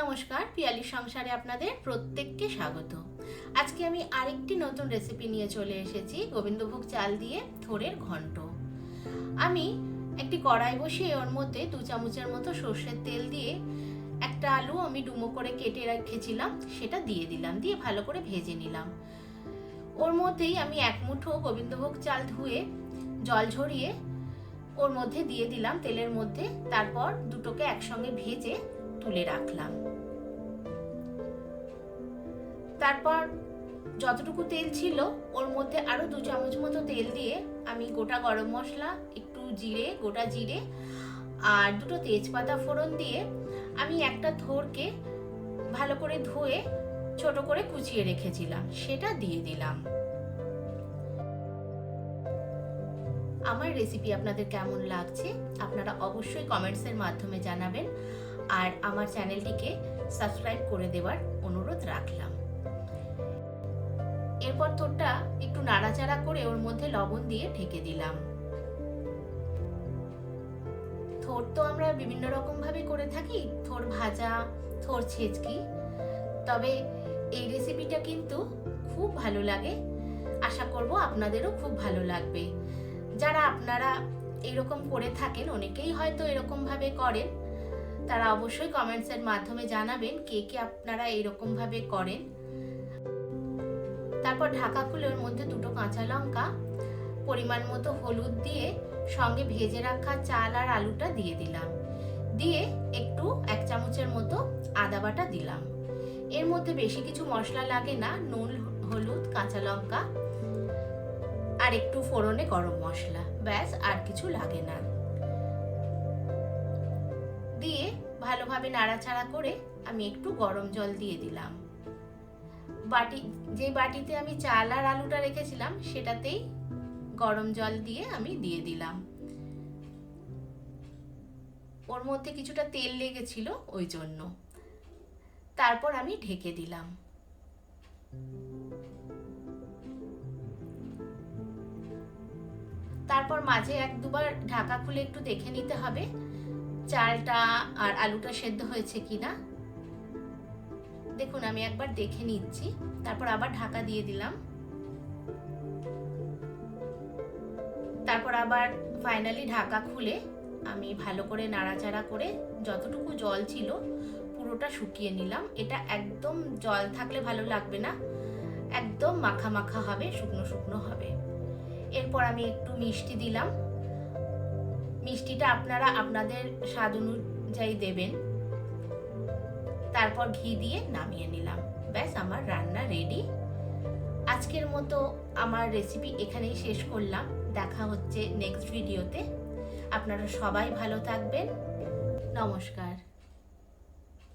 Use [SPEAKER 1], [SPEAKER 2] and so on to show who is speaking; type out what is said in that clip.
[SPEAKER 1] নমস্কার, পিয়ালি সংসারে আপনাদের প্রত্যেককে স্বাগত। আজকে আমি আরেকটি নতুন রেসিপি নিয়ে চলে এসেছি, গোবিন্দভোগ চাল দিয়ে থোড়ের ঘন্ট। আমি একটি কড়াই বসিয়ে ওর মধ্যে দু চামচের মতো সর্ষের তেল দিয়ে একটা আলু আমি ডুমো করে কেটে রেখেছিলাম, সেটা দিয়ে দিলাম, দিয়ে ভালো করে ভেজে নিলাম। ওর মধ্যেই আমি এক মুঠো গোবিন্দভোগ চাল ধুয়ে জল ঝরিয়ে ওর মধ্যে দিয়ে দিলাম তেলের মধ্যে, তারপর দুটোকে একসঙ্গে ভেজে তুলে রাখলাম। তারপর যতটুকু তেল ছিল, ওর মধ্যে আরও দু চামচ মতো তেল দিয়ে আমি গোটা গরম মশলা, একটু জিরে, গোটা জিরে আর দুটো তেজপাতা ফোড়ন দিয়ে আমি একটা থোরকে ভালো করে ধুয়ে ছোট করে কুচিয়ে রেখেছিলাম। সেটা দিয়ে দিলাম। আমার রেসিপি আপনাদের কেমন লাগছে? আপনারা অবশ্যই কমেন্টসের মাধ্যমে জানাবেন। আর আমার চ্যানেলটিকে সাবস্ক্রাইব করে দেওয়ার অনুরোধ রাখলাম। এরপর তোরটা একটু নাড়াচাড়া করে ওর মধ্যে লবণ দিয়ে ঢেকে দিলাম। থোর তো আমরা বিভিন্ন রকম ভাবে করে থাকি থোর ভাজা থোর ছেচকি। তবে এই রেসিপিটা কিন্তু খুব ভালো লাগে। আশা করব আপনাদেরও খুব ভালো লাগবে। যারা আপনারা এরকম করে থাকেন, অনেকেই হয়তো এরকম ভাবে করেন। তারা অবশ্যই কমেন্টসের মাধ্যমে জানাবেন কে কে আপনারা এরকম ভাবে করেন। তারপর ঢাকা খুলে ওর মধ্যে দুটো কাঁচা লঙ্কা, পরিমাণ মতো হলুদ দিয়ে সঙ্গে ভেজে রাখা চাল আর আলুটা দিয়ে দিলাম। দিয়ে একটু এক চামচের মতো আদা বাটা দিলাম। এর মধ্যে বেশি কিছু মশলা লাগে না, নুন, হলুদ, কাঁচা লঙ্কা আর একটু ফোড়নে গরম মশলা, ব্যাস, আর কিছু লাগে না। ভালোভাবে নাড়াচাড়া করে আমি একটু গরম জল দিয়ে দিলাম। বাটি, যে বাটিতে আমি চাল আর আলুটা রেখেছিলাম, সেটাতেই গরম জল দিয়ে আমি দিয়ে দিলাম। ওর মধ্যে কিছুটা তেল লেগেছিল ওই জন্য। তারপর আমি ঢেকে দিলাম। তারপর মাঝে এক দুবার ঢাকা খুলে একটু দেখে নিতে হবে। চালটা আর আলুটা সেদ্ধ হয়েছে কিনা? দেখুন, আমি একবার দেখে নিচ্ছি। তারপর আবার ঢাকা দিয়ে দিলাম। তারপর আবার ফাইনালি ঢাকা খুলে আমি ভালো করে নাড়াচাড়া করে যতটুকু জল ছিল পুরোটা শুকিয়ে নিলাম। এটা একদম জল থাকলে ভালো লাগবে না। একদম মাখা মাখা হবে, শুকনো শুকনো হবে। এরপর আমি একটু মিষ্টি দিলাম। মিষ্টিটা আপনারা আপনাদের স্বাদ অনুযায়ী দেবেন। তারপর ঘি দিয়ে নামিয়ে নিলাম। ব্যাস, আমার রান্না রেডি আজকের মতো আমার রেসিপি এখানেই শেষ করলাম। দেখা হচ্ছে নেক্সট ভিডিওতে আপনারা সবাই ভালো থাকবেন। নমস্কার।